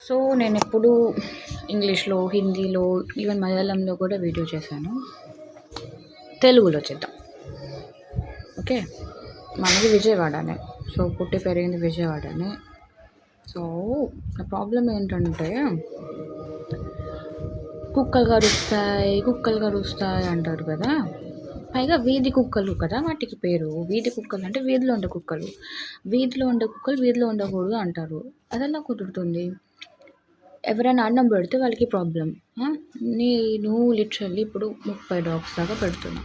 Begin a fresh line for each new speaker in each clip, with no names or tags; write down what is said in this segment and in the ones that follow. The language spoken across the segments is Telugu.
సో నేను ఎప్పుడు ఇంగ్లీష్లో హిందీలో ఈవెన్ మలయాళంలో కూడా వీడియో చేశాను. తెలుగులో చేద్దాం. ఓకే? మనది విజయవాడనే. సో పుట్టి పెరిగింది విజయవాడనే. సో నా ప్రాబ్లం ఏంటంటే కుక్కలు కరుస్తాయి కుక్కలు కరుస్తాయి అంటారు కదా. పైగా వీధి కుక్కలు కదా వాటికి పేరు. వీధి కుక్కలు అంటే వీధిలో ఉండే కుక్కలు. వీధిలో ఉండే కుక్కలు వీధిలో ఉండకూడదు అంటారు. అదెలా కుదురుతుంది? ఎవరైనా అన్నం పెడితే వాళ్ళకి ప్రాబ్లం నేను లిటరల్లీ ఇప్పుడు ముప్పై డాగ్స్ దాకా పెడుతున్నా.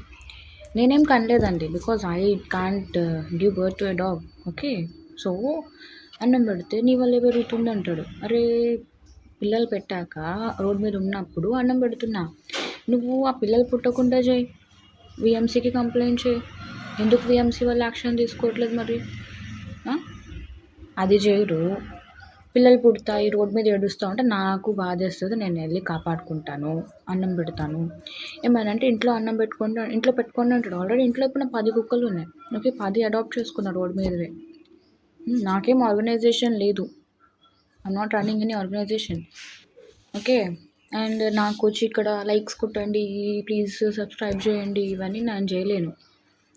నేనేం కనలేదండి because I can't give birth to a dog okay so అన్నం పెడితే నీ వల్లే పెరుగుతుంది అంటాడు. అరే పిల్లలు పెట్టాక రోడ్ మీద ఉన్నప్పుడు అన్నం పెడుతున్నా. నువ్వు ఆ పిల్లలు పుట్టకుండా చేయి. విఎంసీకి కంప్లైంట్ చేయి. ఎందుకు విఎంసీ వాళ్ళు యాక్షన్ తీసుకోవట్లేదు మరి? అది చేయరు పిల్లలు పుడతాయి రోడ్డు మీద ఏడుస్తూ ఉంటే నాకు బాధేస్తుంది నేను వెళ్ళి కాపాడుకుంటాను అన్నం పెడతాను. ఏమైనా అంటే ఇంట్లో అన్నం పెట్టుకుంటా ఇంట్లో పెట్టుకొని ఉంటాడు. ఆల్రెడీ ఇంట్లో ఇప్పుడు పది కుక్కలు ఉన్నాయి. ఓకే పది అడాప్ట్ చేసుకున్నా రోడ్ మీదవే. నాకేం ఆర్గనైజేషన్ లేదు. I'm not running any organisation okay and నాకు వచ్చి ఇక్కడ లైక్స్ కొట్టండి ప్లీజ్ సబ్స్క్రైబ్ చేయండి ఇవన్నీ నేను చేయలేను.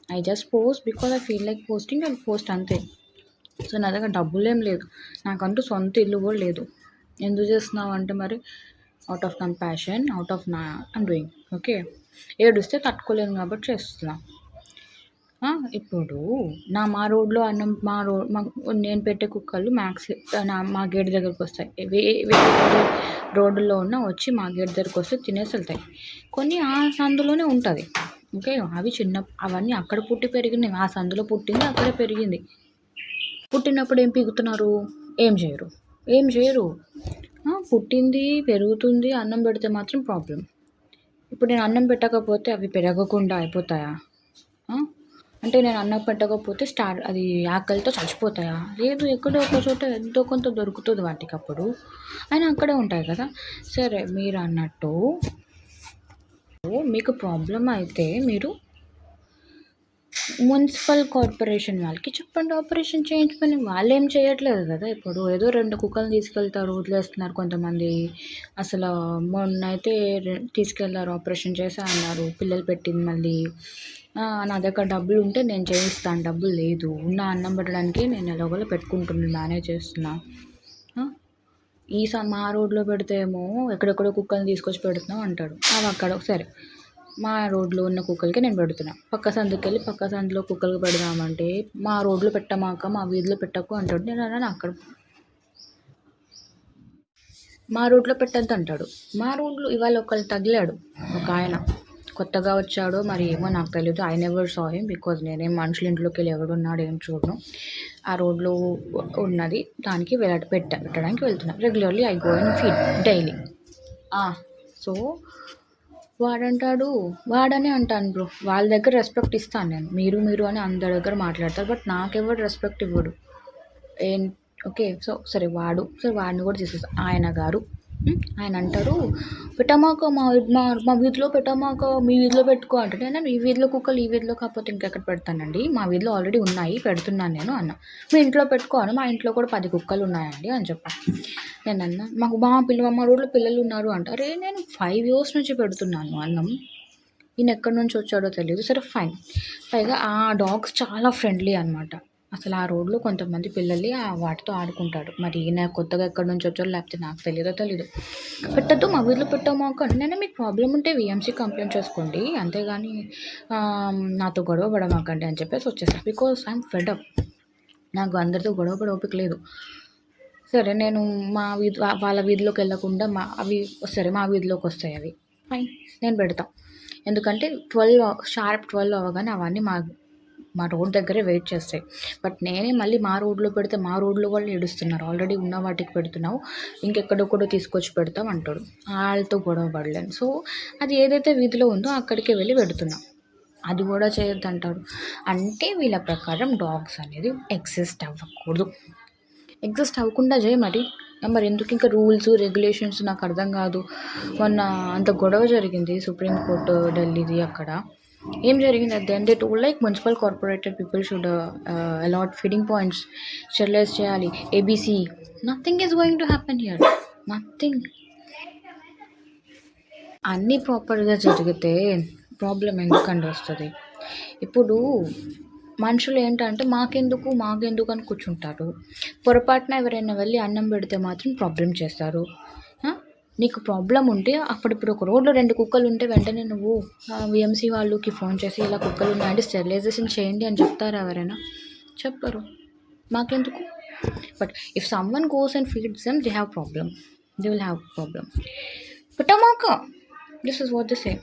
I just post because I feel like posting and post అంతే. సో నా దగ్గర డబ్బులు లేదు. నాకంటూ సొంత ఇల్లు కూడా లేదు. ఎందుకు చేస్తున్నావు అంటే మరి out of compassion out of నా ఐమ్ డూయింగ్ ఓకే ఏడుస్తే తట్టుకోలేను కాబట్టి చేస్తున్నా. ఇప్పుడు నా మా రోడ్లో అన్నం మా రోడ్ మా నేను పెట్టే కుక్కలు మ్యాక్స్ నా మా గేట్ దగ్గరకు వస్తాయి. వే వేరే రోడ్డులో ఉన్న వచ్చి మా గేట్ దగ్గరకు వస్తే తినేసి వెళ్తాయి. కొన్ని ఆ సందులోనే ఉంటుంది ఓకే అవి చిన్న అవన్నీ అక్కడ పుట్టి పెరిగినాయి ఆ సందులో పుట్టింది అక్కడే పెరిగింది. పుట్టినప్పుడు ఏం పీగుతున్నారు ఏం చేయరు. ఏం చేయరు. పుట్టింది పెరుగుతుంది అన్నం పెడితే మాత్రం ప్రాబ్లం ఇప్పుడు నేను అన్నం పెట్టకపోతే అవి పెరగకుండా అయిపోతాయా? అంటే నేను అన్నం పెట్టకపోతే స్టార్ట్ అది ఆకలితో చచ్చిపోతాయా? లేదు ఎక్కడో ఒక చోట ఎంతో కొంత దొరుకుతుంది వాటికి అప్పుడు. అయినా అక్కడే ఉంటాయి కదా. సరే మీరు అన్నట్టు మీకు ప్రాబ్లం అయితే మీరు మున్సిపల్ కార్పొరేషన్ వాళ్ళకి చెప్పండి ఆపరేషన్ చేయించుకొని వాళ్ళు ఏం చేయట్లేదు కదా. ఇప్పుడు ఏదో రెండు కుక్కలు తీసుకెళ్తారు వదిలేస్తున్నారు కొంతమంది. అసలు మొన్న అయితే తీసుకెళ్ళారు ఆపరేషన్ చేసా అన్నారు పిల్లలు పెట్టింది మళ్ళీ. నా దగ్గర డబ్బులు ఉంటే నేను చేయిస్తాను డబ్బులు లేదు. ఉన్న అన్నం పెట్టడానికి నేను ఎలాగోలా పెట్టుకుంటున్నాను మేనేజ్ చేస్తున్నా. ఈ స మా రోడ్లో పెడితే ఏమో ఎక్కడెక్కడో కుక్కలు తీసుకొచ్చి పెడుతున్నాం అంటాడు. అవి అక్కడ సరే. మా రోడ్లో ఉన్న కుక్కలకి నేను పెడుతున్నా. పక్క సందుకి వెళ్ళి పక్క సందులో కుక్కలకు పెడదామంటే మా రోడ్లో పెట్టమాక మా వీధిలో పెట్టకు అంటాడు. నేను అన్నాను అక్కడ మా రోడ్లో పెట్టద్దు అంటాడు. మా రోడ్లో ఇవాళ ఒకళ్ళు తగిలాడు. ఒక ఆయన కొత్తగా వచ్చాడో మరి ఏమో నాకు తెలియదు I never saw him because నేనేం మనుషుల ఇంట్లోకి వెళ్ళి ఎవడున్నాడు ఏం చూడను. ఆ రోడ్లో ఉన్నది దానికి వెళ్ళ పెట్ట పెట్టడానికి వెళ్తున్నా. Regularly I go and feed daily so వాడంటాడు? వాడనే అంటాను బ్రో. వాళ్ళ దగ్గర రెస్పెక్ట్ ఇస్తాను నేను. మీరు మీరు అని అందరి దగ్గర మాట్లాడతారు. బట్ నాకెవరు రెస్పెక్ట్ ఇవ్వడు. ఏం ఓకే సో సరే వాడు. సరే వాడిని కూడా తీసేస్తాను ఆయన గారు. ఆయన అంటారు పెట్టమాక మా మా మా వీధిలో పెట్టమాక మీ వీధిలో పెట్టుకో అంటే నేను? మీ వీధిలో కుక్కలు ఈ వీధిలో కాకపోతే ఇంకెక్కడ పెడతానండి? మా వీధిలో ఆల్రెడీ ఉన్నాయి పెడుతున్నాను నేను అన్న. మీ ఇంట్లో పెట్టుకోను మా ఇంట్లో కూడా పది కుక్కలు ఉన్నాయండి అని చెప్పాను నేను అన్న మాకు మా పిల్ల మా రోడ్లో పిల్లలు ఉన్నారు అంటే. అరే నేను ఫైవ్ ఇయర్స్ నుంచి పెడుతున్నాను అన్నం. ఈయన ఎక్కడి నుంచి వచ్చాడో తెలియదు సరే ఫైన్. పైగా ఆ డాగ్స్ చాలా ఫ్రెండ్లీ అనమాట అసలు ఆ రోడ్లో కొంతమంది పిల్లలు ఆ వాటితో ఆడుకుంటాడు మరి ఈయన కొత్తగా ఎక్కడి నుంచి వచ్చాడో లేకపోతే నాకు తెలియదో తెలీదు. పెట్టద్దు మా వీధిలో పెట్టామాక నేను మీకు ప్రాబ్లం ఉంటే విఎంసీ కంప్లైంట్ చేసుకోండి. అంతేగాని నాతో గొడవ పడమాకండి అని చెప్పేసి వచ్చేసాను బికాస్ ఐఎమ్ ఫెడప్ నాకు అందరితో గొడవ పడే ఓపిక లేదు. సరే నేను మా వీధి వాళ్ళ వీధిలోకి వెళ్ళకుండా మా అవి సరే మా వీధిలోకి వస్తాయి అవి. ఫైన్ నేను పెడతా. ఎందుకంటే ట్వెల్వ్ షార్ప్ ట్వెల్వ్ అవ్వగానే అవన్నీ మా మా రోడ్ దగ్గరే వెయిట్ చేస్తాయి. బట్ నేనే మళ్ళీ మా రోడ్లో పెడితే మా రోడ్లో వాళ్ళు ఏడుస్తున్నారు. ఆల్రెడీ ఉన్న వాటికి పెడుతున్నావు ఇంకెక్కడొక్కడో తీసుకొచ్చి పెడతాం అంటాడు. వాళ్ళతో గొడవ పడలేను. సో అది ఏదైతే వీధిలో ఉందో అక్కడికే వెళ్ళి పెడుతున్నా. అది కూడా చేయొద్దు అంటారు అంటే వీళ్ళ ప్రకారం డాగ్స్ అనేది ఎగ్జిస్ట్ అవ్వకూడదు. ఎగ్జిస్ట్ అవ్వకుండా చేయ మరి. మరి ఎందుకు ఇంకా రూల్స్ రెగ్యులేషన్స్ నాకు అర్థం కాదు. మొన్న అంత గొడవ జరిగింది సుప్రీంకోర్టు ఢిల్లీది అక్కడ. ఏం జరిగింది at then they told like municipal corporated people should allot feeding points sterilise చేయాలి ABC nothing is going to happen here nothing అన్నీ ప్రాపర్గా జరిగితే ప్రాబ్లం ఎందుకండి వస్తుంది? ఇప్పుడు మనుషులు ఏంటంటే మాకెందుకు మాకెందుకు అని కూర్చుంటారు. పొరపాటున ఎవరైనా వెళ్ళి అన్నం పెడితే మాత్రం ప్రాబ్లం చేస్తారు. నీకు ప్రాబ్లం ఉంటే అప్పుడిప్పుడు ఒక రోడ్లో రెండు కుక్కలు ఉంటే వెంటనే నువ్వు విఎంసీ వాళ్ళకి ఫోన్ చేసి ఇలా కుక్కలు ఉన్నాయంటే స్టెరిలైజేషన్ చేయండి అని చెప్తారా ఎవరైనా? చెప్పరు. మాకెందుకు? But if someone goes and feeds them they have problem they will have problem పెట్టమాక. This is what the same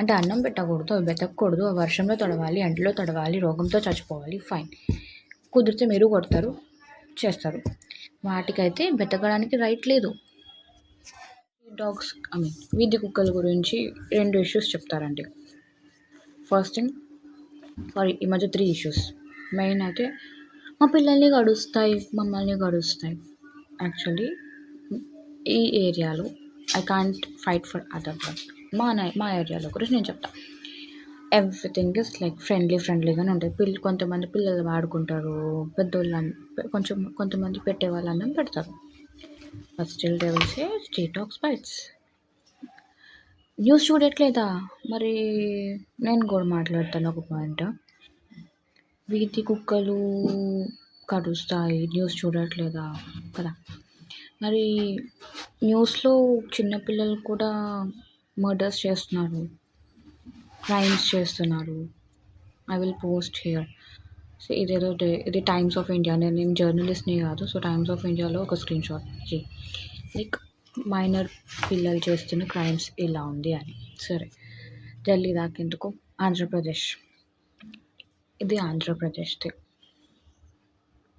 అంటే అన్నం పెట్టకూడదు అవి బెతకూడదు ఆ వర్షంలో తడవాలి ఎండలో తడవాలి రోగంతో చచ్చిపోవాలి ఫైన్ కుదిరితే మీరు కొడతారు చేస్తారు. వాటికైతే బెతకడానికి రైట్ లేదు. డాగ్స్ ఐ మీన్ వీధి కుక్కల గురించి రెండు ఇష్యూస్ చెప్తారండి. ఫస్ట్ థింగ్ సారీ ఈ మధ్య త్రీ ఇష్యూస్ మెయిన్ అయితే మా పిల్లల్ని గడుస్తాయి మమ్మల్ని గడుస్తాయి. యాక్చువల్లీ ఈ ఏరియాలో I can't fight for other but మా మా ఏరియాలో గురించి నేను చెప్తా. ఎవ్రీథింగ్ ఇస్ లైక్ ఫ్రెండ్లీ ఫ్రెండ్లీగానే ఉంటాయి. పిల్ల కొంతమంది పిల్లలు వాడుకుంటారు పెద్దోళ్ళు కొంచెం కొంతమంది పెట్టే వాళ్ళు అన్నం పెడతారు. First still devils will say bites. News చూడట్లేదా? మరి నేను కూడా మాట్లాడతాను ఒక పాయింట్. వీధి కుక్కలు కరుస్తాయి న్యూస్ చూడట్లేదా? కదా. మరి న్యూస్లో చిన్నపిల్లలు కూడా మర్డర్స్ చేస్తున్నారు క్రైమ్స్ చేస్తున్నారు. I will post here. So ఇదేదో ఇది టైమ్స్ ఆఫ్ ఇండియా నేను నేను జర్నలిస్ట్ని కాదు. సో టైమ్స్ ఆఫ్ ఇండియాలో ఒక స్క్రీన్ షాట్ లైక్ మైనర్ పిల్లలు చేస్తున్న క్రైమ్స్ ఇలా ఉంది అని. సరే. ఢిల్లీ దాకెందుకు ఆంధ్రప్రదేశ్. ఇది ఆంధ్రప్రదేశ్ది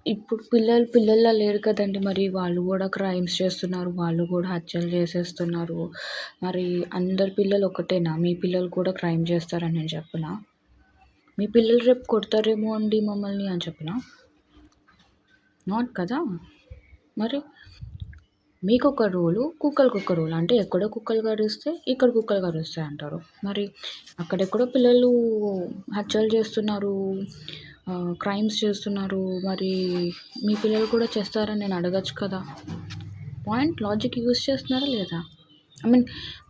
ఇప్పుడు పిల్లలు పిల్లల్లో లేరు కదండి. మరి వాళ్ళు కూడా క్రైమ్స్ చేస్తున్నారు. వాళ్ళు కూడా హత్యలు చేసేస్తున్నారు. మరి అందరి పిల్లలు ఒకటేనా? మీ పిల్లలు కూడా క్రైమ్ చేస్తారని నేను చెప్పనా? మీ పిల్లలు రేపు కొడతారేమో అండి మమ్మల్ని అని చెప్పిన? నాట్ కదా? మరి మీకు ఒక రూలు కుక్కలకు ఒక రోలు అంటే ఎక్కడో కుక్కలు కరిస్తే ఇక్కడ కుక్కలు కరుస్తాయి అంటారు. మరి అక్కడెక్కడో పిల్లలు హత్యలు చేస్తున్నారు క్రైమ్స్ చేస్తున్నారు. మరి మీ పిల్లలు కూడా చేస్తారని నేను అడగచ్చు కదా. పాయింట్ లాజిక్ యూస్ చేస్తున్నారా లేదా? ఐ మీన్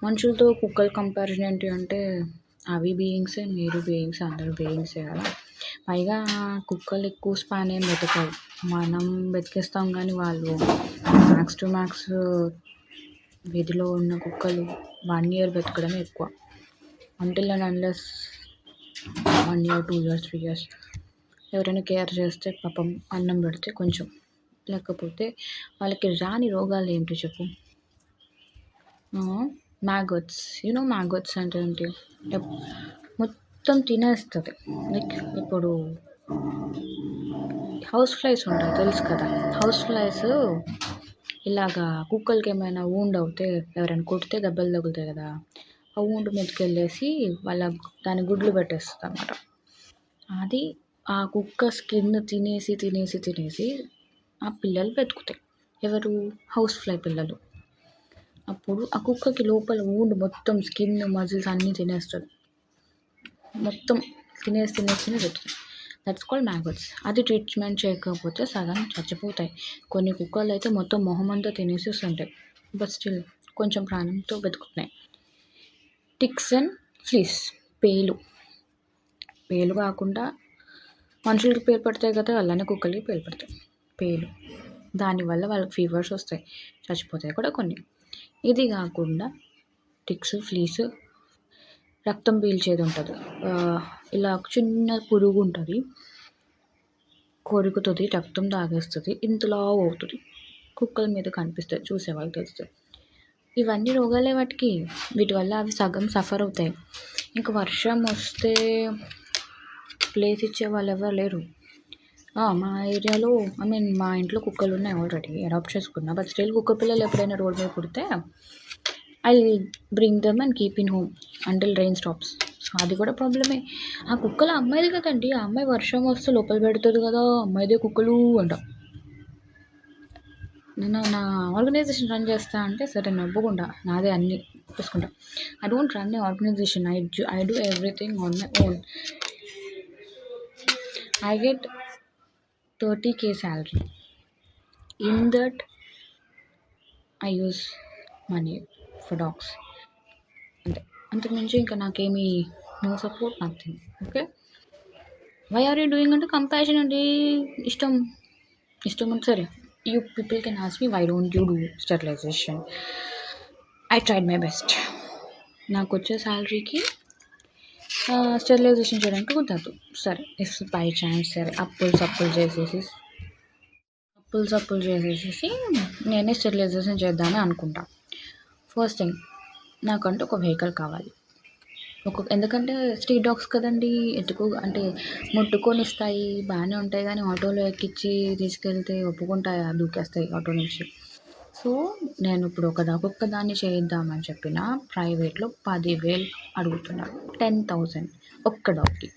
మనుషులతో కుక్కల కంపారిజన్ ఏంటి అంటే అవి బీయింగ్సే మీరు బీయింగ్స్ అందరూ బీయింగ్సే కదా. పైగా కుక్కలు ఎక్కువ స్పాన్ ఏం బతకవు మనం బతికిస్తాం కానీ వాళ్ళు మ్యాక్స్ టు మ్యాక్స్ వీధిలో ఉన్న కుక్కలు వన్ ఇయర్ బతకడమే ఎక్కువ. Until and unless one year two years three years ఎవరైనా కేర్ చేస్తే పాపం అన్నం పెడితే కొంచెం. లేకపోతే వాళ్ళకి రాని రోగాలు ఏంటి చెప్పు? మ్యాగోట్స్ యూనో మ్యాగోట్స్ అంటే ఏంటి? మొత్తం తినేస్తుంది. లైక్ ఇప్పుడు హౌస్ ఫ్లైస్ ఉంటాయి తెలుసు కదా? హౌస్ ఫ్లైస్ ఇలాగా కుక్కలకి ఏమైనా వూండ్ అవుతే ఎవరైనా కొడితే దెబ్బలు తగులుతాయి కదా? ఆ ఊండ్ మీదకి వెళ్ళేసి వాళ్ళ దాని గుడ్లు పెట్టేస్తుంది అన్నమాట అది ఆ కుక్క స్కిన్ తినేసి తినేసి తినేసి ఆ పిల్లలు బతుకుతాయి. ఎవరు? హౌస్ ఫ్లై పిల్లలు. అప్పుడు ఆ కుక్కకి లోపల ఊండు మొత్తం స్కిన్ మజిల్స్ అన్నీ తినేస్తుంది మొత్తం తినేసి తినేసి తినేసి బతుకుతాయి దట్స్ కాల్డ్ మ్యాగట్స్ అది ట్రీట్మెంట్ చేయకపోతే సగం చచ్చిపోతాయి. కొన్ని కుక్కలు అయితే మొత్తం మొహమంతా అంతా తినేసేస్తుంటాయి బట్ స్టిల్ కొంచెం ప్రాణంతో బతుకుతున్నాయి. టిక్స్ అండ్ ఫ్లీస్ పేలు. పేలు కాకుండా మనుషులకి పేలు పడతాయి కదా అలానే కుక్కలకి పేలు పడతాయి. పేలు. దానివల్ల వాళ్ళకి ఫీవర్స్ వస్తాయి. చచ్చిపోతాయి కూడా కొన్ని. ఇది కాకుండా టిక్స్ ఫ్లీస్ రక్తం పీల్చేది ఉంటుంది ఇలా చిన్న పురుగు ఉంటుంది కొరుకుతుంది రక్తం తాగేస్తుంది ఇంతలా అవుతుంది కుక్కల మీద కనిపిస్తుంది చూసేవాళ్ళు తెలుస్తుంది. ఇవన్నీ రోగాలే వాటికి. వీటి వల్ల అవి సగం సఫర్ అవుతాయి. ఇంకా వర్షం వస్తే ప్లేస్ ఇచ్చే వాళ్ళు ఎవరు లేరు. మా ఏరియాలో ఐ మీన్ మా ఇంట్లో కుక్కలు ఉన్నాయి ఆల్రెడీ అడాప్ట్ చేసుకున్నా. బట్ స్టిల్ కుక్క పిల్లలు ఎప్పుడైనా రోడ్ మీద పుడితే I bring them and keep in home until rain stops so అది కూడా ప్రాబ్లమే ఆ కుక్కలు అమ్మాయిది కదండి ఆ అమ్మాయి వర్షం వస్తే లోపల పెడుతుంది కదా అమ్మాయిదే కుక్కలు అంట. నేను నా ఆర్గనైజేషన్ రన్ చేస్తా అంటే సరే నవ్వకుండా నాదే అన్ని చూసుకుంటా. I don't run a organization I I do everything on my own get thirty K salary. In that, I use money for dogs. అంతే. అంతకుమించి ఇంకా నాకేమీ no support nothing. Okay? Why are you doing అంటే కంపాషన్ అండి ఇష్టం. ఇష్టం అంటే సరే you people can ask me why don't you do sterilization I tried my best నాకు వచ్చే శాలరీకి స్టెరిలైజేషన్ చేయడానికి కుదరదు సరే ఇఫ్ బై ఛాన్స్ సరే అప్పులు సప్పులు చేసేసి అప్పులు సప్పులు చేసేసేసి నేనే స్టెరిలైజేషన్ చేద్దామని అనుకుంటా. ఫస్ట్ థింగ్ నాకంటూ ఒక వెహికల్ కావాలి. ఒక ఎందుకంటే స్ట్రీట్ డాగ్స్ కదండి ఎటుకు అంటే ముట్టుకొని ఇస్తాయి బాగానే ఉంటాయి కానీ ఆటోలో ఎక్కించి తీసుకెళ్తే ఒప్పుకుంటాయి దూకేస్తాయి ఆటో నుంచి. సో నేను ఇప్పుడు ఒక ఒక్కదాన్ని దాన్ని చేయిద్దామని చెప్పిన ప్రైవేట్లో పదివేలు అడుగుతున్నారు. టెన్ థౌజండ్ ఒక్క డాగ్కి.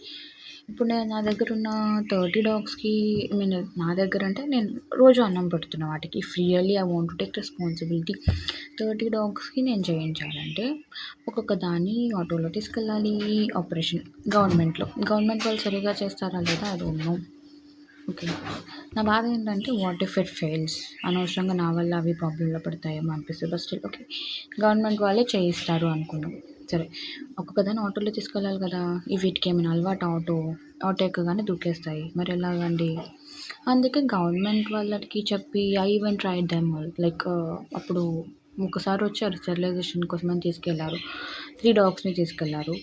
ఇప్పుడు నేను నా దగ్గర ఉన్న థర్టీ డాగ్స్కి నేను నా దగ్గర అంటే నేను రోజు అన్నం పెడుతున్నా వాటికి. Freely I want to take responsibility thirty డాగ్స్కి నేను చేయించాలంటే ఒక్కొక్క దాన్ని ఆటోలో తీసుకెళ్ళాలి. ఆపరేషన్ గవర్నమెంట్లో. గవర్నమెంట్ వాళ్ళు సరిగా చేస్తారా లేదా? అది ఉన్నాం ఓకే. నా బాధ ఏంటంటే వాట్ ఇఫ్ ఇట్ ఫెయిల్స్ అనవసరంగా నా వల్ల అవి ప్రాబ్లంలో పడతాయేమో అనిపిస్తుంది. బట్ స్టిల్ ఓకే గవర్నమెంట్ వాళ్ళే చేయిస్తారు అనుకున్నాం సరే. ఒక్కొక్కదాన్ని ఆటోలో తీసుకెళ్ళాలి కదా. ఈ వీటికి ఏమైనా అలవాటు ఆటో ఆటో ఎక్కగానే దూకేస్తాయి. మరి ఎలాగండి? అందుకే గవర్నమెంట్ వాళ్ళకి చెప్పి I even try them like అప్పుడు ఒకసారి వచ్చారు స్టెరిలైజేషన్ కోసం అని తీసుకెళ్ళారు త్రీ డాగ్స్ని తీసుకెళ్ళారు.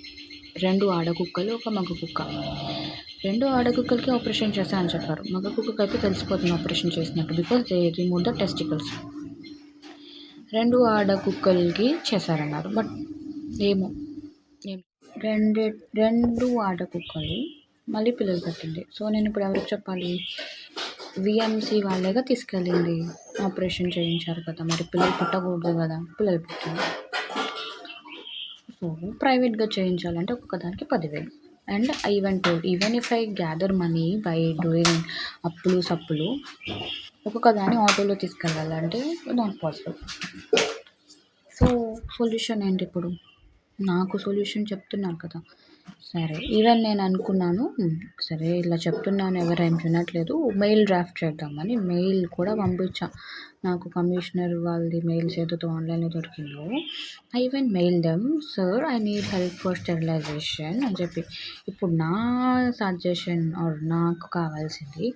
రెండు ఆడ కుక్కలు ఒక మగ కుక్క రెండు ఆడ కుక్కలకి ఆపరేషన్ చేశా అని చెప్పారు. మగ కుక్కకి అయితే తెలిసిపోతుంది ఆపరేషన్ చేసినట్టు. Because they remove the testicles. రెండు ఆడ కుక్కలకి చేశారన్నారు. బట్ ఏమో. రెండు రెండు ఆడ కుక్కలు మళ్ళీ పిల్లలు పెట్టింది. సో నేను ఇప్పుడు ఎవరికి చెప్పాలి? విఎంసి వాళ్ళేగా తీసుకెళ్ళింది. ఆపరేషన్ చేయించారు కదా. మరి పిల్లలు పుట్టకూడదు కదా. పిల్లలు పుట్టింది సో ప్రైవేట్గా చేయించాలంటే ఒక్కొక్క దానికి పదివేలు. And even to even if I gather money by doing అప్పులు సప్పులు ఒక్కొక్క దాన్ని ఆటోలో తీసుకెళ్ళాలంటే నాట్ పాసిబుల్ సో సొల్యూషన్ ఏంటి ఇప్పుడు? నాకు సొల్యూషన్ చెప్తున్నారు కదా. సరే ఈవెన్ నేను అనుకున్నాను సరే ఇలా చెప్తున్నాను ఎవరు ఏం వినట్లేదు మెయిల్ డ్రాఫ్ట్ చేద్దామని మెయిల్ కూడా పంపించా. నాకు కమిషనర్ వాళ్ళది మెయిల్స్ చేతితో ఆన్లైన్లో దొరికిందో I even mail them sir I need help for sterilization అని చెప్పి. ఇప్పుడు నా సజెషన్ ఆర్ నాకు కావాల్సింది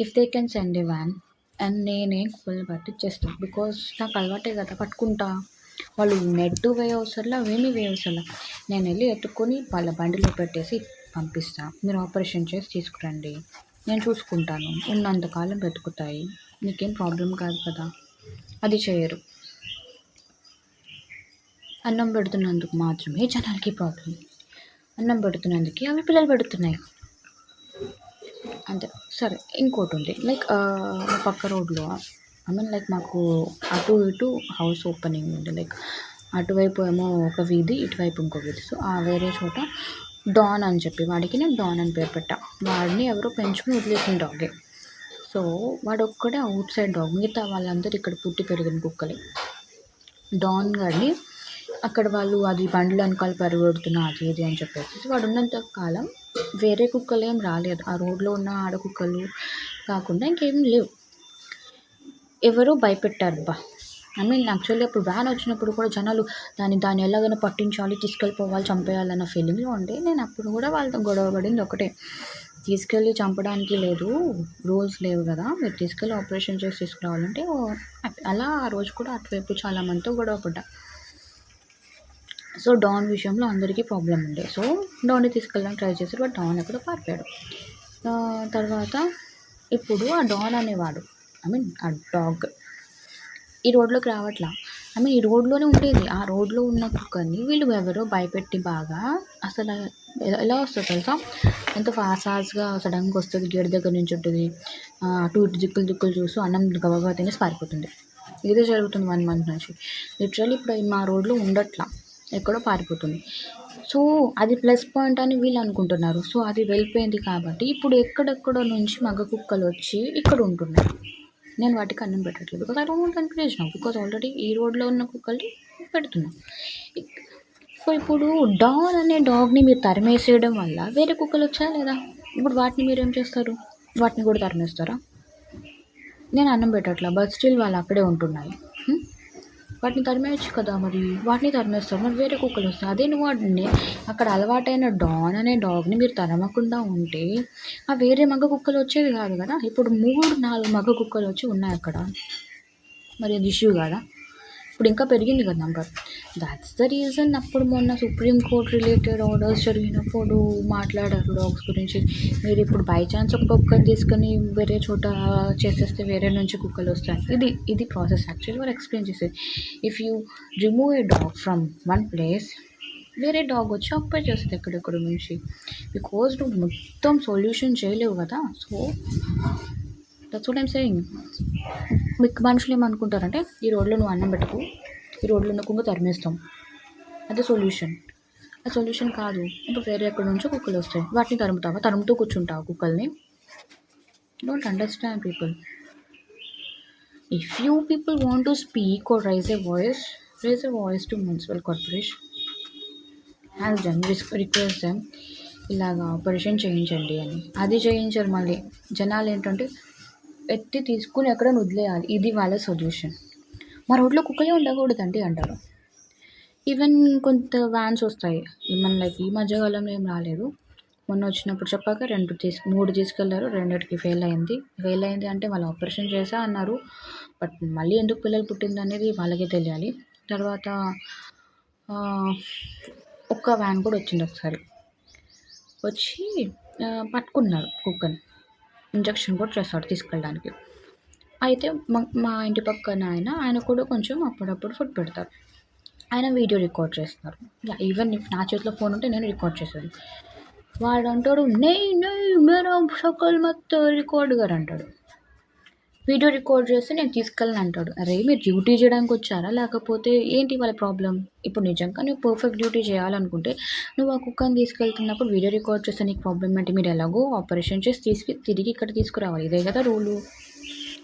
if they can send a van and నేనే కుక్కల్ని పట్టించేస్తాను బికాస్ నాకు అలవాటే కదా పట్టుకుంటా. వాళ్ళు నెట్ వేయవసరలా అవేమి వేయవసరలా నేను వెళ్ళి ఎత్తుకొని వాళ్ళ బండిలో పెట్టేసి పంపిస్తాను మీరు ఆపరేషన్ చేసి తీసుకురండి. నేను చూసుకుంటాను. ఉన్నంతకాలం బ్రతుకుతాయి నీకేం ప్రాబ్లం కాదు కదా? అది చేయరు. అన్నం పెడుతున్నందుకు మాత్రమే జనాలకి ప్రాబ్లం అన్నం పెడుతున్నందుకు అవి పిల్లలు పెడుతున్నాయి. అంతే. సరే ఇంకోటి ఉంది. లైక్ మా పక్క రోడ్లో ఐ మీన్ లైక్ మాకు అటు ఇటు హౌస్ ఓపెనింగ్ ఉంది. లైక్ అటువైపు ఏమో ఒక వీధి ఇటువైపు ఇంకో వీధి. సో ఆ వేరే చోట డాన్ అని చెప్పి వాడికి నేను డాన్ అని పేరు పెట్టా. వాడిని ఎవరో పెంచుకుని వదిలేసిన డాగే. సో వాడు ఒక్కడే అవుట్ సైడ్ డాగ్ మిగతా వాళ్ళందరూ ఇక్కడ పుట్టి పెరిగిన కుక్కలే. డాన్ గారిని అక్కడ వాళ్ళు అది బండ్లు వెనకాల పరిగెడుతున్నా అది ఇది అని చెప్పేసి వాడు ఉన్నంత కాలం వేరే కుక్కలు ఏం రాలేదు. ఆ రోడ్లో ఉన్న ఆడ కుక్కలు కాకుండా ఇంకేం లేవు. ఎవరో భయపెట్టారు బా. ఐ మీన్ యాక్చువల్లీ అప్పుడు వ్యాన్ వచ్చినప్పుడు కూడా జనాలు దాన్ని దాన్ని ఎలాగైనా పట్టించాలి తీసుకెళ్ళిపోవాలి చంపేయాలన్న ఫీలింగ్లో ఉండే. నేను అప్పుడు కూడా వాళ్ళతో గొడవ పడింది ఒకటే. తీసుకెళ్ళి చంపడానికి లేదు. రూల్స్ లేవు కదా. మీరు తీసుకెళ్ళి ఆపరేషన్ చేసి తీసుకురావాలంటే అలా ఆ రోజు కూడా అటువైపు చాలామందితో గొడవ పడ్డా. సో డాన్ విషయంలో అందరికీ ప్రాబ్లం ఉండే. సో డాన్ని తీసుకెళ్ళడానికి ట్రై చేశారు బట్ డాన్ ఎక్కడ పారిపోయాడు. తర్వాత ఇప్పుడు ఆ డాన్ అనేవాడు ఐ మీన్ ఆ డాగ్ ఈ రోడ్లోకి రావట్లా. ఐ మీన్ ఈ రోడ్లోనే ఉండేది. ఆ రోడ్లో ఉన్న కుక్కర్ని వీళ్ళు ఎవరో భయపెట్టి బాగా అసలు ఎలా- ఎలా వస్తుంది తెలుసా? ఎంత ఫాస్ట్ ఫాస్ట్గా సడన్గా వస్తుంది గేట్ దగ్గర నుంచి ఉంటుంది. అటు ఇటు దిక్కులు దిక్కులు చూస్తూ అన్నం గబగబా తినేసి పారిపోతుంది. ఇదే జరుగుతుంది వన్ మంత్ నుంచి. లిటరల్లీ ఇప్పుడు మా రోడ్లో ఉండట్లా. ఎక్కడో పారిపోతుంది. సో అది ప్లస్ పాయింట్ అని వీళ్ళు అనుకుంటున్నారు. సో అది వెళ్ళిపోయింది కాబట్టి ఇప్పుడు ఎక్కడెక్కడో నుంచి మగ కుక్కలు వచ్చి ఇక్కడ ఉంటున్నాయి నేను వాటికి అన్నం పెట్టట్లేదు. Because I don't want encourage now because already ఈ రోడ్లో ఉన్న కుక్కల్ని పెడుతున్నాను సో ఇప్పుడు డాన్ అనే డాగ్ని మీరు తరిమేసేయడం వల్ల వేరే కుక్కలు వచ్చా లేదా? ఇప్పుడు వాటిని మీరు ఏం చేస్తారు? వాటిని కూడా తరిమేస్తారా? నేను అన్నం పెట్టట్లా బట్ స్టిల్ వాళ్ళు అక్కడే ఉంటున్నాయి. వాటిని తరిమేయచ్చు కదా మరి? వాటిని తరిమేస్తారు మరి వేరే కుక్కలు వస్తాయి. అదే నువ్వు వాటిని అక్కడ అలవాటైన డాన్ అనే డాగ్ని మీరు తరమకుండా ఉంటే ఆ వేరే మగ కుక్కలు వచ్చేది కాదు కదా? ఇప్పుడు మూడు నాలుగు మగ కుక్కలు వచ్చి ఉన్నాయి అక్కడ. మరి అది ఇష్యూ కాదా? ఇప్పుడు ఇంకా పెరిగింది కదా నంబర్ దాట్స్ ద రీజన్ అప్పుడు మొన్న సుప్రీం కోర్ట్ రిలేటెడ్ ఆర్డర్స్ జరిగినప్పుడు మాట్లాడారు డాగ్స్ గురించి. మీరు ఇప్పుడు బై ఛాన్స్ ఒక కుక్కని తీసుకొని వేరే చోట చేసేస్తే వేరే నుంచి కుక్కలు వస్తాయి. ఇది ఇది ప్రాసెస్ యాక్చువల్లీ వారు ఎక్స్ప్లెయిన్ చేసేది. If you remove a dog from one place వేరే డాగ్ వచ్చి ఆక్యుపై చేస్తుంది ఎక్కడెక్కడ నుంచి. బికాజ్ నువ్వు మొత్తం సొల్యూషన్ చేయలేవు కదా. So that's what I'm saying మీకు మనుషులు ఏమనుకుంటారంటే ఈ రోడ్లో నువ్వు అన్నం పెట్టకు ఈ రోడ్లో ఉన్న కుంగ తరిమేస్తాం. అదే సొల్యూషన్ ఆ సొల్యూషన్ కాదు. ఇప్పుడు వేరే ఎక్కడి నుంచో కుక్కలు వస్తాయి. వాటిని తరుముతావా? తరుముతూ కూర్చుంటావు కుక్కల్ని. Don't understand people if you people want to speak or raise a voice raise a voice to municipal corporation has done request them ఇలాగా ఆపరేషన్ చేయించండి అని. అది చేయించారు మళ్ళీ. జనాలు ఏంటంటే ఎత్తి తీసుకుని ఎక్కడ వదిలేయాలి. ఇది వాళ్ళ సొల్యూషన్ మా రోడ్లో కుక్కలే ఉండకూడదండి అంటారు. ఈవెన్ కొంత వ్యాన్స్ వస్తాయి. ఈవెన్ లైక్ ఈ మధ్యకాలంలో ఏం రాలేదు. మొన్న వచ్చినప్పుడు చెప్పాక రెండు తీసుకు మూడు తీసుకెళ్ళారు. రెండిటికి ఫెయిల్ అయింది. ఫెయిల్ అయింది అంటే వాళ్ళు ఆపరేషన్ చేసా అన్నారు. బట్ మళ్ళీ ఎందుకు పిల్లలు పుట్టింది అనేది వాళ్ళకే తెలియాలి. తర్వాత ఒక్క వ్యాన్ కూడా వచ్చింది ఒకసారి. వచ్చి పట్టుకున్నారు కుక్కని. ఇంజక్షన్ కూడా చేస్తాడు తీసుకెళ్ళడానికి. అయితే మా మా ఇంటి పక్కన ఆయన ఆయన కూడా కొంచెం అప్పుడప్పుడు ఫుడ్ పెడతారు. ఆయన వీడియో రికార్డ్ చేస్తున్నారు ఈవెన్ ఇఫ్ నా చేతిలో ఫోన్ ఉంటే నేను రికార్డ్ చేశాను వాడు అంటాడు నెయ్ నెయ్ మేరా షకల్ మత్ రికార్డ్ గారు అంటాడు. వీడియో రికార్డ్ చేస్తే నేను తీసుకెళ్ళను అంటాడు. అరే మీరు డ్యూటీ చేయడానికి వచ్చారా? లేకపోతే ఏంటి వాళ్ళ ప్రాబ్లం? ఇప్పుడు నిజంగా నువ్వు పర్ఫెక్ట్ డ్యూటీ చేయాలనుకుంటే నువ్వు ఆ కుక్కని తీసుకెళ్తున్నప్పుడు వీడియో రికార్డ్ చేస్తే నీకు ప్రాబ్లం ఏంటి? మీరు ఎలాగో ఆపరేషన్ చేసి తీసుకు తిరిగి ఇక్కడ తీసుకురావాలి. ఇదే కదా రూలు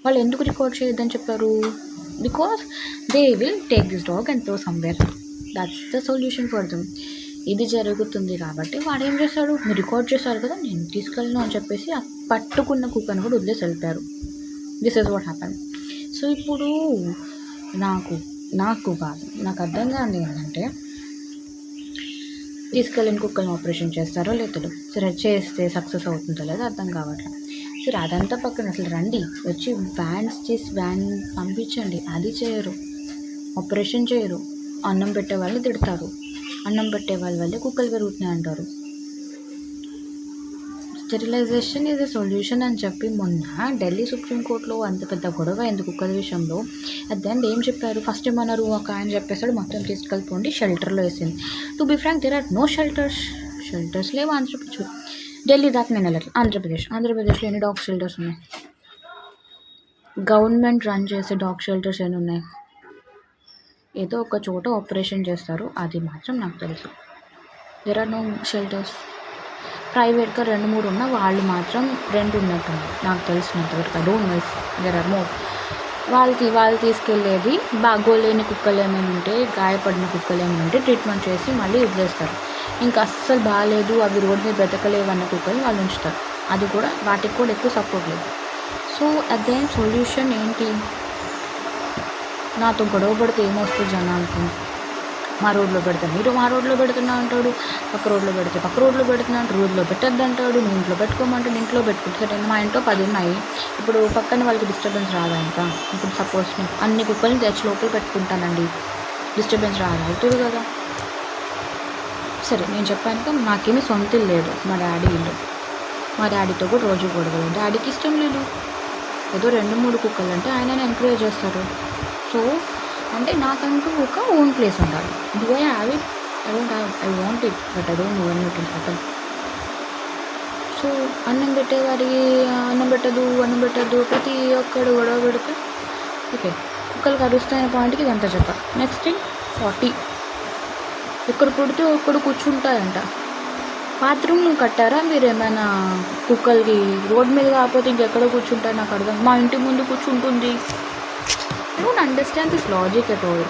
వాళ్ళు ఎందుకు రికార్డ్ చేయొద్దని చెప్పారు? Because they will take this dog and throw somewhere that's the solution for them ఇది జరుగుతుంది కాబట్టి వాడు ఏం చేస్తాడు? మీరు రికార్డ్ చేశారు కదా నేను తీసుకెళ్ళను అని చెప్పేసి ఆ పట్టుకున్న కుక్కను కూడా వదిలేసి వెళ్తారు. This is what happen so ఇప్పుడు నాకు నాకు కాదు నాకు అర్థం కాదు ఏంటంటే తీసుకెళ్ళిన కుక్కలను ఆపరేషన్ చేస్తారో లేదో సరే చేస్తే సక్సెస్ అవుతుందో లేదో అర్థం కావట్లేదు సరే అదంతా పక్కన అసలు రండి వచ్చి వ్యాన్స్ చేసి వ్యాన్ పంపించండి అది చేయరు. ఆపరేషన్ చేయరు. అన్నం పెట్టే వాళ్ళు తిడతారు. అన్నం పెట్టే వాళ్ళ వల్లే కుక్కలు పెరుగుతున్నాయి అంటారు స్టెరిలైజేషన్ ఈజ్ ఎ సొల్యూషన్ అని చెప్పి మొన్న ఢిల్లీ సుప్రీంకోర్టులో అంత పెద్ద గొడవ అయింది కుక్కల విషయంలో అట్ ఏం చెప్పారు? ఫస్ట్ ఏమన్నారు? ఒక ఆయన చెప్పేసాడు మొత్తం తీసుకెళ్ళిపోండి షెల్టర్లో వేసింది to be frank there are no shelters shelters లేవు ఆంధ్రప్రదేశ్ ఢిల్లీ దాకా నేను వెళ్ళట్లేదు ఆంధ్రప్రదేశ్. ఆంధ్రప్రదేశ్లో ఎన్ని డాగ్ షెల్టర్స్ ఉన్నాయి? గవర్నమెంట్ రన్ చేసే డాగ్ షెల్టర్స్ ఎన్ని ఉన్నాయి? ఏదో ఒక చోట ఆపరేషన్ చేస్తారు. అది మాత్రం నాకు తెలుసు. దెర్ ఆర్ నో షెల్టర్స్ ప్రైవేట్గా రెండు మూడు ఉన్న వాళ్ళు మాత్రం రెండు ఉన్నట్టున్నారు నాకు తెలిసినంతవరకు I don't know there are more వాళ్ళకి వాళ్ళు తీసుకెళ్ళేది బాగోలేని కుక్కలు ఏమైనా ఉంటే గాయపడిన కుక్కలు ఏమైనా ఉంటే ట్రీట్మెంట్ చేసి మళ్ళీ వదిలేస్తారు ఇంకా అస్సలు బాగాలేదు అవి రోడ్ మీద బ్రతకలేవు అన్న కుక్కలు వాళ్ళు ఉంచుతారు. అది కూడా వాటికి కూడా ఎక్కువ సపోర్ట్ లేదు. సో అదే సొల్యూషన్ ఏంటి? నాతో గొడవ పడితే ఏమొస్తుంది జనానికి మా రోడ్లో పెడతాను మీరు మా రోడ్లో పెడుతున్నా అంటాడు పక్క రోడ్లో పెడితే పక్క రోడ్లో పెడుతున్నా అంటే రోడ్లో పెట్టద్దు అంటాడు నువ్వు ఇంట్లో పెట్టుకోమంటే ఇంట్లో పెట్టుకుంటే సరే మా ఇంట్లో పది ఉన్నాయి. ఇప్పుడు పక్కన వాళ్ళకి డిస్టర్బెన్స్ రాదా ఇంకా? ఇప్పుడు సపోజ్ నేను అన్ని కుక్కల్ని తెచ్చి లోపల పెట్టుకుంటానండి. డిస్టర్బెన్స్ రాదు? అవుతుంది కదా. సరే నేను చెప్పాను కదా నాకేమీ సొంత ఇల్లు లేదు. మా డాడీ ఇల్లు. మా డాడీతో కూడా రోజు గొడవలు. డాడీకి ఇష్టం లేదు. ఏదో రెండు మూడు కుక్కలు అంటే ఆయన ఎంకరేజ్ చేస్తారు. సో అంటే నాకంటూ ఒక ఓన్ ప్లేస్ ఉండాలి. Do I have it I don't have I want it but I don't want it happen so అన్నం పెట్టేవారికి అన్నం పెట్టదు అన్నం పెట్టద్దు ప్రతి ఒక్కడు గొడవ పెడితే. ఓకే కుక్కలు కరుస్తాయనే పాయింట్కి ఇదంతా చెప్పాలి నెక్స్ట్ థింగ్ ఫార్టీ ఎక్కడ పుడితే ఒక్కడు కూర్చుంటాయంట. బాత్రూమ్ కట్టారా? మీరు ఏమైనా కుక్కలకి రోడ్ మీద కాకపోతే ఇంకెక్కడ కూర్చుంటారు? నాకు అర్థం. మా ఇంటి ముందు కూర్చుంటుంది. Don't understand this logic at all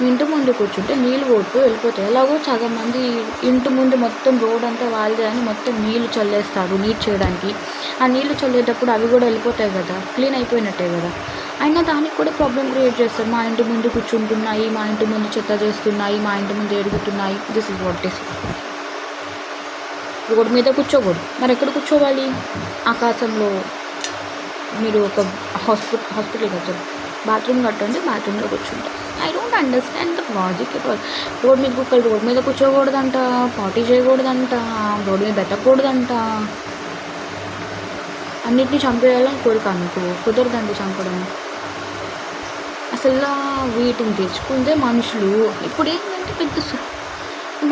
మీ ఇంటి ముందు కూర్చుంటే నీళ్ళు కొట్టు వెళ్ళిపోతాయి. ఎలాగో సగం మంది ఇంటి ముందు మొత్తం రోడ్ అంతా వాళ్ళదే అని మొత్తం నీళ్ళు చల్లేస్తారు నీట్ చేయడానికి. ఆ నీళ్ళు చల్లేటప్పుడు అవి కూడా వెళ్ళిపోతాయి కదా క్లీన్ అయిపోయినట్టే కదా. అయినా దానికి కూడా ప్రాబ్లం క్రియేట్ చేస్తారు. మా ఇంటి ముందు కూర్చుంటున్నాయి మా ఇంటి ముందు చెత్త చేస్తున్నాయి మా ఇంటి ముందు ఎడుగుతున్నాయి this is what is road మీద కూర్చోకూడదు. మరి ఎక్కడ కూర్చోవాలి? ఆకాశంలో మీరు ఒక హాస్పిటల్ హాస్పిటల్కి వచ్చారు. బాత్రూమ్ కట్టండి బాత్రూంలో కూర్చుంటారు I don't understand the logic it road మీద కుక్కలు రోడ్ మీద కూర్చోకూడదంట పార్టీ చేయకూడదంట రోడ్ మీద పెట్టకూడదంట. అన్నిటిని చంపేయాలని కోరిక అనుకో కుదరదండి చంపడం. అసలు వీటిని తెచ్చుకుందే మనుషులు. ఇప్పుడు ఏంటంటే పెద్ద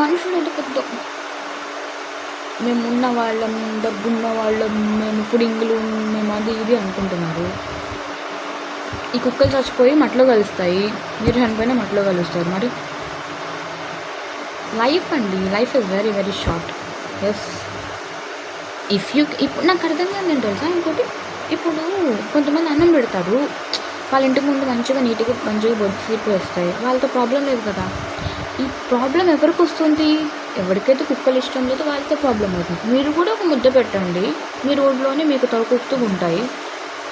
మనుషులు అంటే పెద్ద మేము ఉన్న వాళ్ళం డబ్బున్న వాళ్ళం మేము పుడింగులు మేము అది ఇది అనుకుంటున్నారు. ఈ కుక్కలు చచ్చిపోయి మట్లో కలుస్తాయి. మీరు చనిపోయినా మట్లో కలుస్తారు. మరి లైఫ్ అండి. Life is very very short. Yes if you ఇప్పుడు నాకు అర్థం కాదు తెలుసా? ఇంకోటి ఇప్పుడు కొంతమంది అన్నం పెడతారు. వాళ్ళ ఇంటి ముందు మంచిగా నీట్గా మంచిగా బొద్దు వస్తాయి. వాళ్ళతో ప్రాబ్లం లేదు కదా? ఈ ప్రాబ్లం ఎవరికి వస్తుంది? ఎవరికైతే కుక్కలు ఇష్టం లేదో వాళ్ళతో ప్రాబ్లం అవుతుంది. మీరు కూడా ఒక ముద్ద పెట్టండి. మీ రోడ్లోనే మీకు తొలకొస్తూ ఉంటాయి.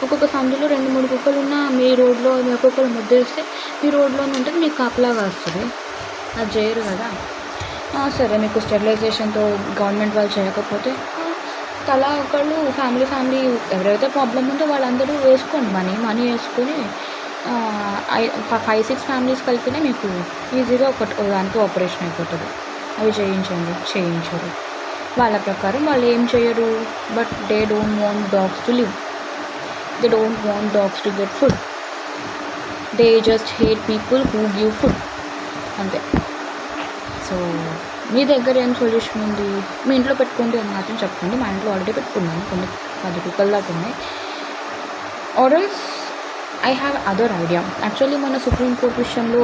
ఒక్కొక్క సందులో రెండు మూడు కుక్కలు ఉన్నా మీ రోడ్లో ఒక్కొక్కరు ముద్ద వేస్తే మీ రోడ్లోనే ఉంటుంది మీకు కాపలాగా వస్తుంది అది చేయరు కదా? సరే మీకు స్టెరిలైజేషన్తో గవర్నమెంట్ వాళ్ళు చేయకపోతే తలా ఒకళ్ళు ఫ్యామిలీ ఫ్యామిలీ ఎవరైతే ప్రాబ్లం ఉందో వాళ్ళందరూ వేసుకోండి. మనీ మనీ వేసుకొని ఫైవ్ సిక్స్ ఫ్యామిలీస్ కలిపినే మీకు ఈజీగా ఒక దానికి ఆపరేషన్ అయిపోతుంది. అవి చేయించండి చేయించరు. వాళ్ళ ప్రకారం వాళ్ళు ఏం చేయరు. But they don't want dogs to live. They don't want dogs to get food they just hate people who give food అంతే సో మీ దగ్గర ఏం సొల్యూషన్ ఉంది? మీ ఇంట్లో పెట్టుకోండి అని మాత్రం చెప్పండి. మా ఇంట్లో ఆల్రెడీ పెట్టుకున్నాను. కొన్ని పది కుక్కలు దాకా ఉన్నాయి. ఆర్ఎల్స్ I have other idea actually మన సుప్రీంకోర్టు విషయంలో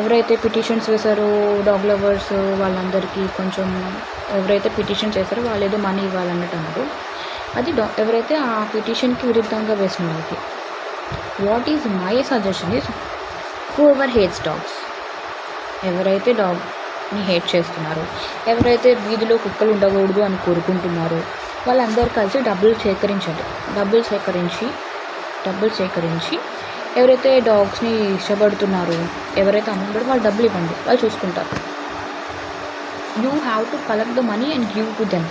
ఎవరైతే పిటిషన్స్ వేశారో డాగ్ లవర్స్ వాళ్ళందరికీ కొంచెం ఎవరైతే పిటిషన్ చేశారో వాళ్ళు ఏదో మనీ ఇవ్వాలన్నట్టు అన్నారు. అది డా ఎవరైతే ఆ పిటిషన్కి విరుద్ధంగా వేసిన వాళ్ళకి. What is my suggestion is whoever hates dogs ఎవరైతే డాగ్ని హేట్ చేస్తున్నారో ఎవరైతే వీధిలో కుక్కలు ఉండకూడదు అని కోరుకుంటున్నారో వాళ్ళందరూ కలిసి డబ్బులు సేకరించండి. డబ్బులు సేకరించి డబ్బులు సేకరించి ఎవరైతే డాగ్స్ని ఇష్టపడుతున్నారో ఎవరైతే అమ్ముతారో వాళ్ళు డబ్బులు ఇవ్వండి వాళ్ళు చూసుకుంటారు. You have to collect the money and give to them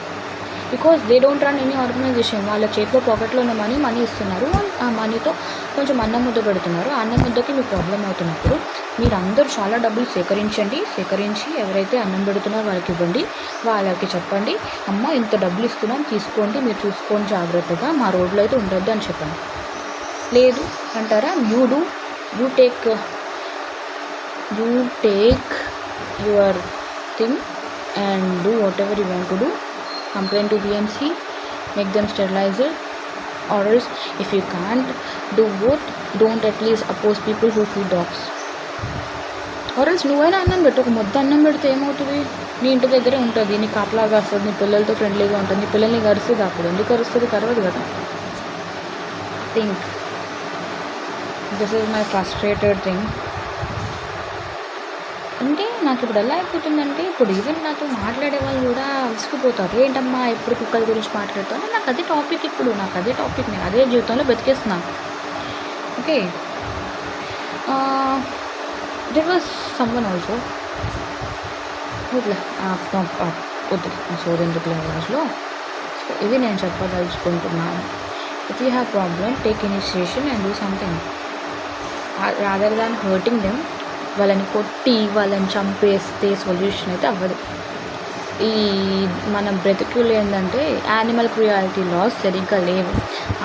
because they don't run any organization వాళ్ళ చేతిలో పాకెట్లో ఉన్న మనీ మనీ ఇస్తున్నారు. ఆ మనీతో కొంచెం అన్నం ముద్ద పెడుతున్నారు. అన్నం ముద్దకి మీకు ప్రాబ్లం అవుతున్నప్పుడు మీరు అందరూ చాలా డబ్బులు సేకరించండి. సేకరించి ఎవరైతే అన్నం పెడుతున్నారో వాళ్ళకి ఇవ్వండి. వాళ్ళకి చెప్పండి. అమ్మ ఇంత డబ్బులు ఇస్తున్నాం తీసుకోండి. మీరు చూసుకోండి జాగ్రత్తగా. మా రోడ్లో అయితే ఉండొద్దు అని చెప్పండి. లేదు అంటారా? You do you take you take your thing and do whatever you want to do complain to bmc make them sterilize it. Or else if you can't do both. Don't at least oppose people who feed dogs. నువ్వైనా అన్నం పెట్టు. ఒక ముద్ద అన్నం పెడితే ఏమవుతుంది? నీ ఇంటి దగ్గరే ఉంటుంది. నీ కాపలాగా వస్తుంది. నీ పిల్లలతో ఫ్రెండ్లీగా ఉంటుంది. నీ పిల్లల్ని కరుస్తుంది అప్పుడు. ఎందుకు కరుస్తుంది? కరవదు కదా. Think this is my frustrated thing అంటే నాకు ఇప్పుడు ఎలా అయిపోతుందంటే ఇప్పుడు ఈవెన్ నాతో మాట్లాడే వాళ్ళు కూడా విసిగిపోతారు ఏంటమ్మా ఎప్పుడు కుక్కల గురించి మాట్లాడుతాను నాకు అదే టాపిక్ ఇప్పుడు నాకు అదే టాపిక్ నేను అదే జీవితంలో బతికేస్తున్నాను okay there was someone also వద్దులే వద్దు సోదెందుకులే రోజులో. సో ఇది నేను చెప్పదలుచుకుంటున్నాను if you have problem take initiation and do something rather than hurting them వాళ్ళని కొట్టి వాళ్ళని చంపేస్తే సొల్యూషన్ అయితే అవ్వదు. ఈ మన బ్రతుకులు ఏంటంటే యానిమల్ క్రియాలిటీ లాస్ సరిగ్గా లేవు.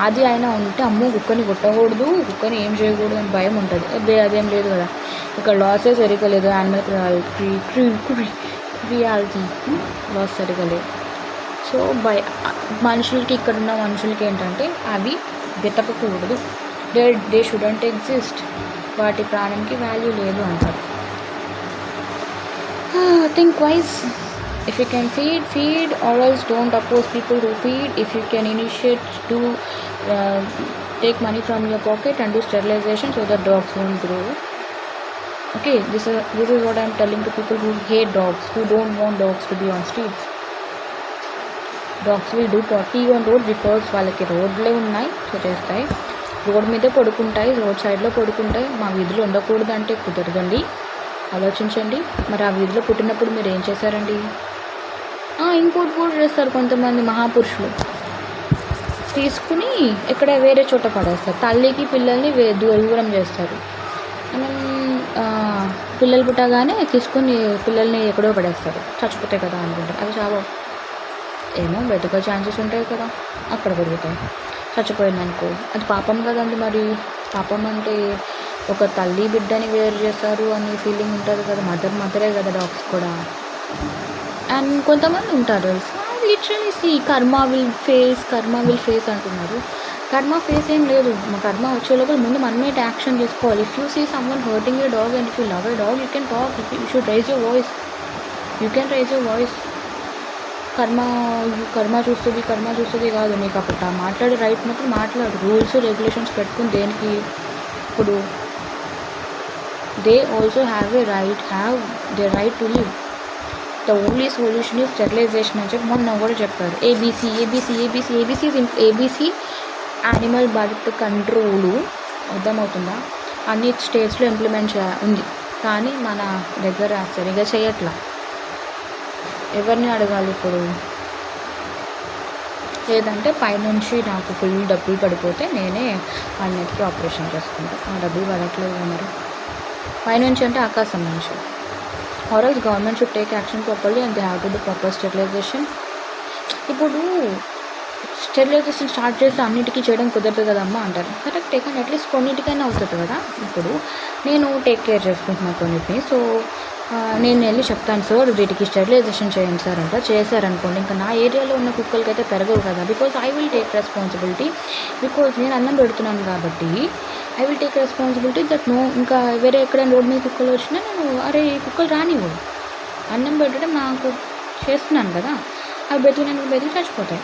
అది అయినా ఉంటే అమ్మో కుక్కని కొట్టకూడదు కుక్కని ఏం చేయకూడదు అని భయం ఉంటుంది. అదే అదేం లేదు కదా. ఇక్కడ లాసే సరిగ్గా లేదు. యానిమల్ క్రియాలిటీ క్రియాలిటీ లాస్ సరిగ్గా లేదు సో భయ మనుషులకి ఇక్కడ ఉన్న మనుషులకి ఏంటంటే అవి వెతకకూడదు. దే దే షుడెంట్ ఎగ్జిస్ట్ వాటి ప్రాణంకి వాల్యూ లేదు అంటారు think wise if you can feed feed or else don't oppose people who feed if you can initiate to take money from your pocket and do sterilization so that dogs won't grow okay this is this is what i'm telling to people who hate dogs who don't want dogs to be on streets dogs will do potty on road because వాళ్ళకి రోడ్లే ఉన్నాయి సో చేస్తాయి రోడ్ మీదే పడుకుంటాయి రోడ్ సైడ్లో పడుకుంటాయి. మా వీధిలో ఉండకూడదు అంటే కుదరదండి. ఆలోచించండి. మరి ఆ వీధిలో పుట్టినప్పుడు మీరు ఏం చేశారండి? ఇంకోటి కూడా చేస్తారు కొంతమంది మహాపురుషులు. తీసుకుని ఇక్కడ వేరే చోట పడేస్తారు. తల్లికి పిల్లల్ని వే దూరం చేస్తారు. మనం పిల్లలు పుట్టగానే తీసుకుని పిల్లల్ని ఎక్కడో పడేస్తారు. చచ్చిపోతాయి కదా అనుకుంటారు. అది చావో ఏమో వెతక ఛాన్సెస్ ఉంటాయి కదా. అక్కడ పెరుగుతాయి. చచ్చిపోయింది అనుకో అది పాపం కదండి మరి. పాపం అంటే ఒక తల్లి బిడ్డని వేరు చేస్తారు అనే ఫీలింగ్ ఉంటుంది కదా. మదర్ మదరే కదా డాగ్స్ కూడా. అండ్ కొంతమంది ఉంటారు literally see karma will face karma will face అంటున్నారు. కర్మ ఫేస్ ఏం లేదు. మా కర్మ వచ్చే లోపల ముందు మనమే యాక్షన్ చేసుకోవాలి. If you see someone hurting you dog and if you love a dog you can talk you should raise your voice you can raise your voice కర్మ కర్మ చూస్తుంది కర్మ చూస్తుంది కాదు నీకు అప్పుడు. ఆ మాట్లాడే రైట్ మాత్రం మాట్లాడు. రూల్స్ రెగ్యులేషన్స్ పెట్టుకుని దేనికి ఇప్పుడు they also have a right have they right to live the only solution is sterilization అని చెప్పి మొన్న కూడా చెప్పారు. ABC ABC ABC ABC ABC animal birth control అర్థమవుతుందా? అన్ని స్టేట్స్లో ఇంప్లిమెంట్ చే ఉంది. కానీ మన దగ్గర సరిగా చేయట్లా. ఎవరిని అడగాలి ఇప్పుడు? లేదంటే పైనుంచి నాకు ఫుల్ డబ్బులు పడిపోతే నేనే అన్నిటికీ ఆపరేషన్ చేసుకుంటాను ఆ డబ్బులు పడట్లేదు మరి. పైనుంచి అంటే ఆకాశం నుంచి. ఆర్ఎల్స్ government should take action properly and they have to do proper sterilization ఇప్పుడు స్టెరిలైజేషన్ స్టార్ట్ చేసి అన్నిటికీ చేయడం కుదరదు కదమ్మా అంటారు. కరెక్టే కానీ అట్లీస్ట్ కొన్నిటికైనా అవుతుంది కదా. ఇప్పుడు నేను టేక్ కేర్ చేసుకుంటున్నాను కొన్నిటిని. సో నేను వెళ్ళి చెప్తాను సార్ వీటికి స్టెరిలైజేషన్ చేయండి సార్ అంట. చేశారనుకోండి. ఇంకా నా ఏరియాలో ఉన్న కుక్కలకి అయితే పెరగవు కదా. Because I will take responsibility because నేను అన్నం పెడుతున్నాను కాబట్టి I will take responsibility that no ఇంకా వేరే ఎక్కడైనా రోడ్ మీద కుక్కలు వచ్చినా నేను అరే ఈ కుక్కలు రానివ్వు. అన్నం పెట్టడం నాకు చేస్తున్నాను కదా. అవి బతికినానికి బతికి చచ్చిపోతాయి.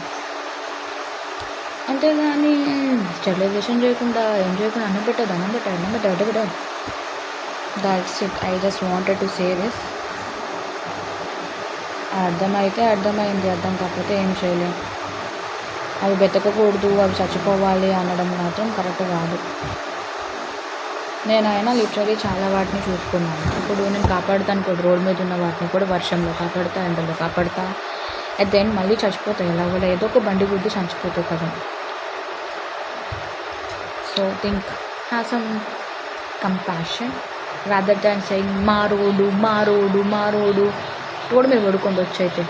అంతేగాని స్టెరిలైజేషన్ చేయకుండా ఏం చేయకుండా అన్నం పెట్టదు అన్నం పెట్టదు అన్నం పెట్టదు అడ్డ పెట్టదు that's it I just wanted to say this అర్థమైతే అర్థమైంది అర్థం కాకపోతే ఏం చేయలేం. అవి బెతకకూడదు అవి చచ్చిపోవాలి అనడం మాత్రం కరెక్ట్ కాదు. నేనైనా లిటరలీ చాలా వాటిని చూసుకున్నాను. ఇప్పుడు నేను కాపాడుతాను కూడా రోడ్ మీద ఉన్న వాటిని కూడా వర్షంలో కాపాడుతా ఎండలో కాపాడుతా. అట్ దెన్ మళ్ళీ చచ్చిపోతాయి. ఎలాగోలా ఏదో ఒక బండి గుద్ది చచ్చిపోతాయి కదా. So think have some compassion rather than saying మా రోడు మా రోడు మా రోడు రోడ్డు మీద పడుకోండి వచ్చి అయితే